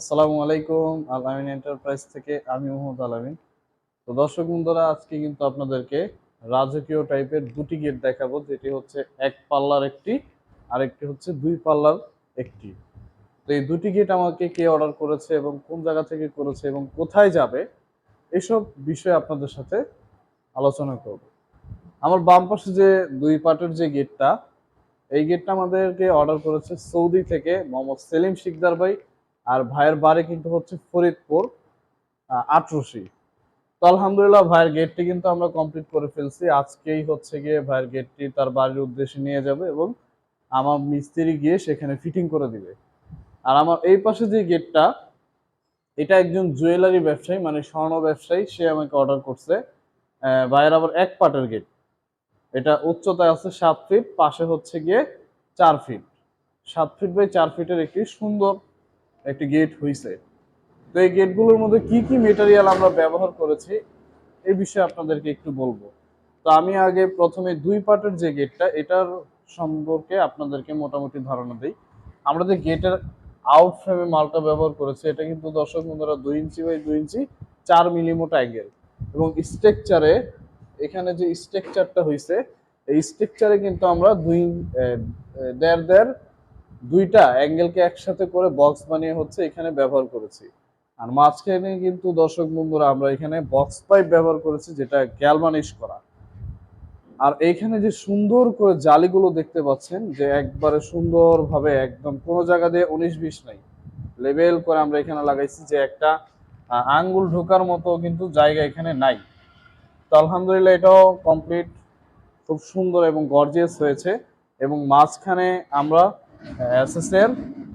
আসসালামু আলাইকুম আলামিন এন্টারপ্রাইজ থেকে আমি মোহাম্মদ আলামিন তো দর্শক বন্ধুরা, আজকে কিন্তু আপনাদেরকে রাজকীয় টাইপের দুটি গেট দেখাবো, যেটি হচ্ছে এক পাল্লার একটি আর একটি হচ্ছে দুই পাল্লার একটি। তো এই দুটি গেট আমাকে কে অর্ডার করেছে এবং কোন জায়গা থেকে করেছে এবং কোথায় যাবে, এসব বিষয়ে আপনাদের সাথে আলোচনা করব। আমার বাম পাশে যে দুই পাটের যে গেটটা, এই গেটটা আমাদেরকে অর্ডার করেছে সৌদি থেকে মোহাম্মদ সেলিম শিকদার ভাই। আর ভাইয়ের বাড়ি কিন্তু হচ্ছে ফরিদপুর আটরশি। তো আলহামদুলিল্লাহ ভাইয়ের গেটটি কিন্তু আমরা কমপ্লিট করে ফেলছি। আজকেই হচ্ছে গিয়ে ভাইয়ের গেটটি তার বাড়ির উদ্দেশ্যে নিয়ে যাবে এবং আমার মিস্ত্রি গিয়ে সেখানে ফিটিং করে দিবে। আর আমার এই পাশে যে গেটটা এটা একজন জুয়েলারি ব্যবসায়ী মানে স্বর্ণ ব্যবসায়ী, সে আমাকে অর্ডার করছে। ভাইয়ের আবার এক পাটের গেট এটা উচ্চতায় আছে সাত ফিট পাশে হচ্ছে গিয়ে চার ফিট সাত ফিট বাই চার ফিটের একটি সুন্দর একটি গেট হয়েছে তো এই গেটগুলোর মধ্যে কি কি মেটেরিয়াল আমরা ব্যবহার করেছি এই বিষয়ে আপনাদেরকে একটু বলব। তো আমি আগে প্রথমে দুই পার্টের যে গেটটা এটার সম্পর্কে আপনাদেরকে মোটামুটি ধারণা দিই। আমরা যে গেটের আউট ফ্রেমে মালটা ব্যবহার করেছি, এটা কিন্তু দর্শক বন্ধুরা দুই ইঞ্চি বাই দুই ইঞ্চি চার মিলিমোট অ্যাঙ্গেল এবং স্ট্রাকচারে এখানে যে স্ট্রাকচারটা হয়েছে এই স্ট্রাকচারে কিন্তু আমরা দুই দেড় দেড় দুইটা অ্যাঙ্গেলকে একসাথে করে বক্স বানিয়ে হচ্ছে এখানে ব্যবহার করেছি। আর মাঝখানে কিন্তু দর্শক বন্ধুরা, আমরা এখানে বক্স পাইপ ব্যবহার করেছি যেটা গ্যালভানিশ করা। আর এইখানে যে সুন্দর করে জালিগুলো দেখতে পাচ্ছেন, যে একবারে সুন্দরভাবে একদম কোনো জায়গা দিয়ে উনিশ বিশ নাই। লেবেল করে আমরা এখানে লাগাইছি যে একটা আঙ্গুল ঢোকার মতো কিন্তু জায়গা এখানে নাই। তো আলহামদুলিল্লাহ এটাও কমপ্লিট, খুব সুন্দর এবং গর্জিয়াস হয়েছে। এবং মাঝখানে আমরা এর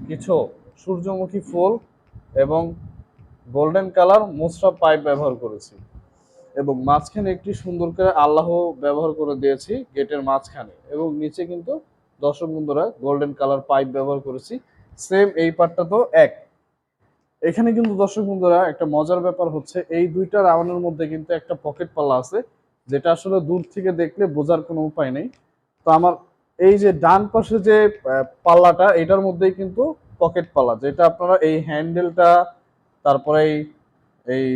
কিছু সূর্যমুখী ফুল এবং গোল্ডেন কালার মোসরা পাইপ ব্যবহার করেছি। এবং মাঝখানে একটি সুন্দর করে আল্লাহ ব্যবহার করে দিয়েছি গেটের মাঝখানে এবং নিচে কিন্তু দর্শক বন্ধুরা গোল্ডেন কালার পাইপ ব্যবহার করেছি। সেম এই পার্টটা তো এক। এখানে কিন্তু দর্শক বন্ধুরা একটা মজার ব্যাপার হচ্ছে, এই দুইটা রাউন্ডের মধ্যে কিন্তু একটা পকেট পাল্লা আছে, যেটা আসলে দূর থেকে দেখলে বোঝার কোনো উপায় নেই। তো আমার এই যে ডান পাশে যে পাল্লাটা, এটার মধ্যেই কিন্তু পকেট পাল্লা, যেটা আপনারা এই হ্যান্ডেলটা, তারপরে এই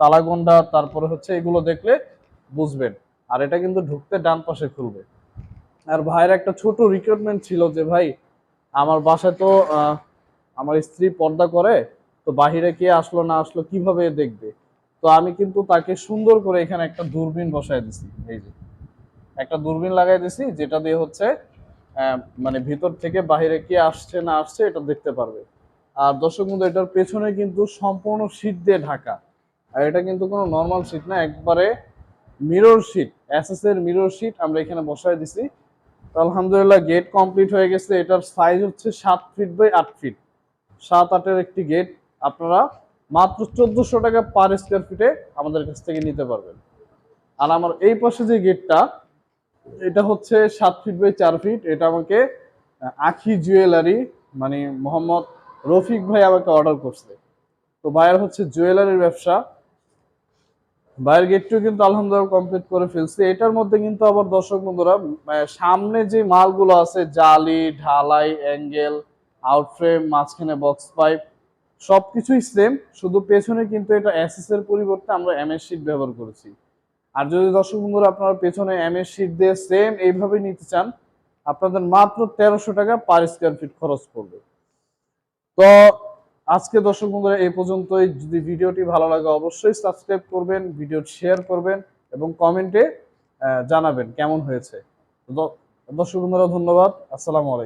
তালাগন্ডা তারপরে হচ্ছে এগুলো দেখলে বুঝবেন। আর এটা কিন্তু ঢুকতে ডান পাশে খুলবে। আর ভাইয়ের একটা ছোট রিকোয়ারমেন্ট ছিল যে, ভাই, আমার বাসায় তো আমার স্ত্রী পর্দা করে, তো বাহিরে কে আসলো, না আসলো, কীভাবে দেখবে? তো আমি কিন্তু তাকে সুন্দর করে এখানে একটা দূরবীন বসায় দিছি, এই যে। একটা দূরবীন লাগাই দিছি, যেটা দিয়ে হচ্ছে মানে ভিতর থেকে বাহিরে কে আসছে না আসছে এটা দেখতে পারবে। আর দর্শক বন্ধু, এটার পেছনে কিন্তু সম্পূর্ণ শীট দিয়ে ঢাকা। আর এটা কিন্তু কোনো নর্মাল শীট না, একবারে মিরর শীট এসএস এর মিরর শীট আমরা এখানে বসায় দিছি। তো আলহামদুলিল্লাহ গেট কমপ্লিট হয়ে গেছে, এটার সাইজ হচ্ছে সাত ফিট বাই আট ফিট সাত আটের একটি গেট আপনারা মাত্র চোদ্দশো টাকা পার স্কোয়ার ফিটে আমাদের কাছ থেকে নিতে পারবেন। আর আমার এই পাশে যে গেটটা এটা হচ্ছে সাত ফিট বাই চার ফিট এটা আমাকে আখি জুয়েলারি মানে মোহাম্মদ রফিক ভাই আমাকে অর্ডার করছে। তো ভাইয়ের হচ্ছে জুয়েলারির ব্যবসা। ভাইয়ের গেটটিও কিন্তু আলহামদুলিল্লাহ কমপ্লিট করে ফেলছে। এটার মধ্যে কিন্তু আবার দর্শক বন্ধুরা সামনে যে মালগুলো আছে, জালি, ঢালাই অ্যাঙ্গেল আউটফ্রেম মাঝখানে বক্স পাইপ সবকিছুই সেম শুধু পেছনে কিন্তু এটা এর পরিবর্তে আমরা এমএস ব্যবহার করেছি। আর যদি দর্শক বন্ধুরা আপনারা পেছনে এমএস শিট দিয়ে সেম এইভাবে নিতে চান, আপনাদের মাত্র তেরোশো টাকা পার স্কোয়ার ফিট খরচ পড়বে। তো আজকে দর্শক বন্ধুরা এই পর্যন্তই। যদি ভিডিওটি ভালো লাগে অবশ্যই সাবস্ক্রাইব করবেন ভিডিও শেয়ার করবেন এবং কমেন্টে জানাবেন কেমন হয়েছে। দর্শক বন্ধুরা ধন্যবাদ। আসসালামু আলাইকুম।